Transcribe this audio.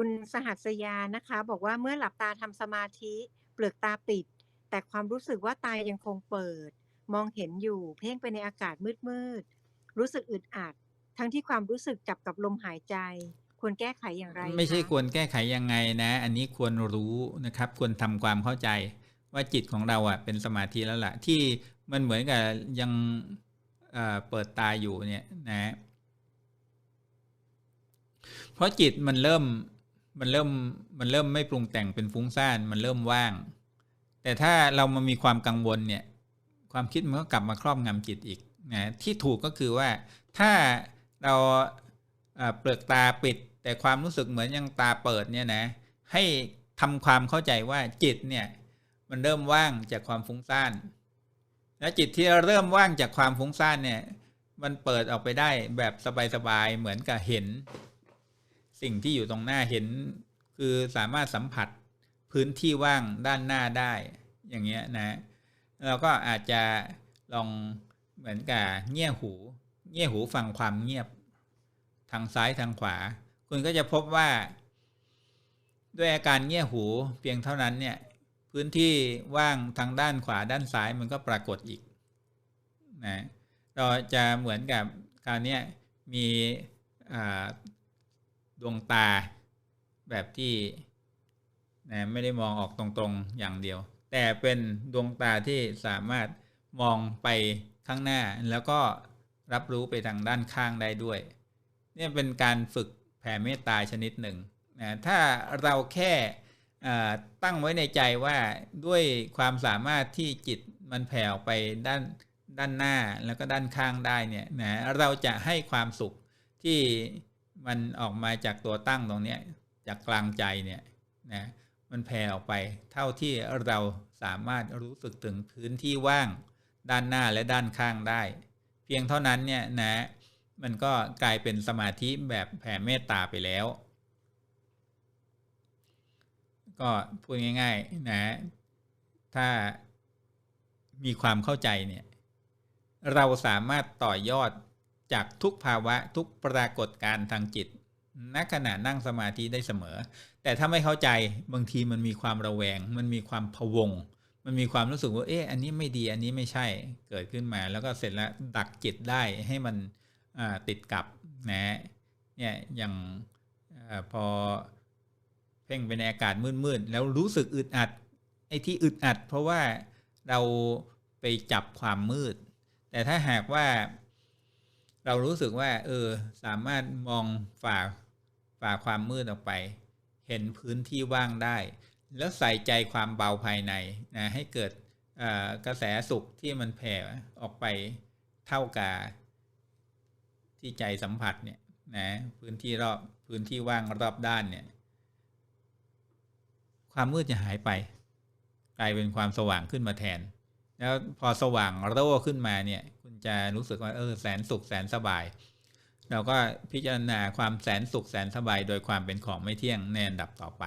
คุณสหัสยานะคะ บอกว่าเมื่อหลับตาทำสมาธิ เปลือกตาปิด แต่ความรู้สึกว่าตายังคงเปิด มองเห็นอยู่เพ่งไปในอากาศมืดๆรู้สึกอึดอัด ทั้งที่ความรู้สึกจับกับลมหายใจ ควรแก้ไขอย่างไร ไม่ใช่ค?วรแก้ไขยังไงนะ อันนี้ควรรู้นะครับ ควรทำความเข้าใจว่าจิตของเราอะเป็นสมาธิแล้วล่ะ ที่มันเหมือนกับยังเปิดตาอยู่เนี่ยนะ เพราะจิตมันเริ่ม มันเริ่มมันเริ่มไม่ปรุงแต่งเป็นฟุ้งซ่านมันเริ่มว่าง แต่ถ้าเรามามีความกังวลเนี่ย ความคิดมันก็กลับมาครอบงำจิตอีกนะที่ถูกก็คือว่าถ้าเราเปลือกตาปิด แต่ความรู้สึกเหมือนยังตาเปิดเนี่ยนะให้ทำความเข้าใจว่าจิตเนี่ยมันเริ่มว่างจากความฟุ้งซ่าน และจิตที่เริ่มว่างจากความฟุ้งซ่านเนี่ย มันเปิดออกไปได้แบบสบายๆเหมือนกับเห็น สิ่งที่อยู่ตรงหน้าเห็น คือสามารถสัมผัสพื้นที่ว่างด้านหน้าได้อย่างเงี้ยนะเราก็อาจจะลองเหมือนกับเงี่ยหู เงี่ยหูฟังความเงียบทางซ้ายทางขวา คุณก็จะพบว่า ด้วยอาการเงี่ยหูเพียงเท่านั้นเนี่ย พื้นที่ว่างทางด้านขวาด้านซ้ายมันก็ปรากฏอีกนะเราจะเหมือนกับคราวเนี้ยมีอ่า ดวงตาแบบที่นะไม่ได้มองออกตรงๆอย่างเดียว แต่เป็นดวงตาที่สามารถมองไปข้างหน้า แล้วก็รับรู้ไปทางด้านข้างได้ด้วย เนี่ยเป็นการฝึกแผ่เมตตาชนิดหนึ่งนะถ้าเราแค่ตั้งไว้ในใจว่าด้วยความสามารถที่จิตมันแผ่ออกไปด้านด้านหน้าแล้วก็ด้านข้างได้เนี่ยนะเราจะให้ความสุขที่ มันออกมาจากตัวตั้งตรงนี้จากกลางใจเนี่ยนะมันแผ่ออกไปเท่าที่เราสามารถรู้สึกถึงพื้นที่ว่างด้านหน้าและด้านข้างได้ เพียงเท่านั้นเนี่ยนะมันก็กลายเป็นสมาธิแบบแผ่เมตตาไปแล้ว ก็พูดง่ายๆนะถ้ามีความเข้าใจเนี่ยเราสามารถต่อยอด จากทุกภาวะทุกปรากฏการณ์ทางจิตณขณะนั่งสมาธิได้เสมอ แต่ถ้าไม่เข้าใจบางทีมันมีความระแวง มันมีความพวง มันมีความรู้สึกว่าเอ๊ะอันนี้ไม่ดีอันนี้ไม่ใช่เกิดขึ้นมา แล้วก็เสร็จแล้วดักจิตได้ให้มันติดกับนะเนี่ยอย่างอพอเพ่งไปในอากาศมืดๆแล้วรู้สึกอึดอัดไอ้ที่อึดอัด เพราะว่าเราไปจับความมืด แต่ถ้าหากว่า เรารู้สึกว่า เออ สามารถมองฝ่าฝ่าความมืดออกไป เห็นพื้นที่ว่างได้ แล้วใส่ใจความเบาภายในนะให้เกิดกระแสสุขที่มันแผ่ออกไปเท่ากับที่ใจสัมผัสเนี่ยนะพื้นที่รอบพื้นที่ว่างรอบด้านเนี่ย ความมืดจะหายไป กลายเป็นความสว่างขึ้นมาแทน แล้วพอสว่างโร่ขึ้นมาเนี่ย คุณจะรู้สึกว่าเออแสนสุขแสนสบาย เราก็พิจารณาความแสนสุขแสนสบายโดยความเป็นของไม่เที่ยงในอันดับต่อไป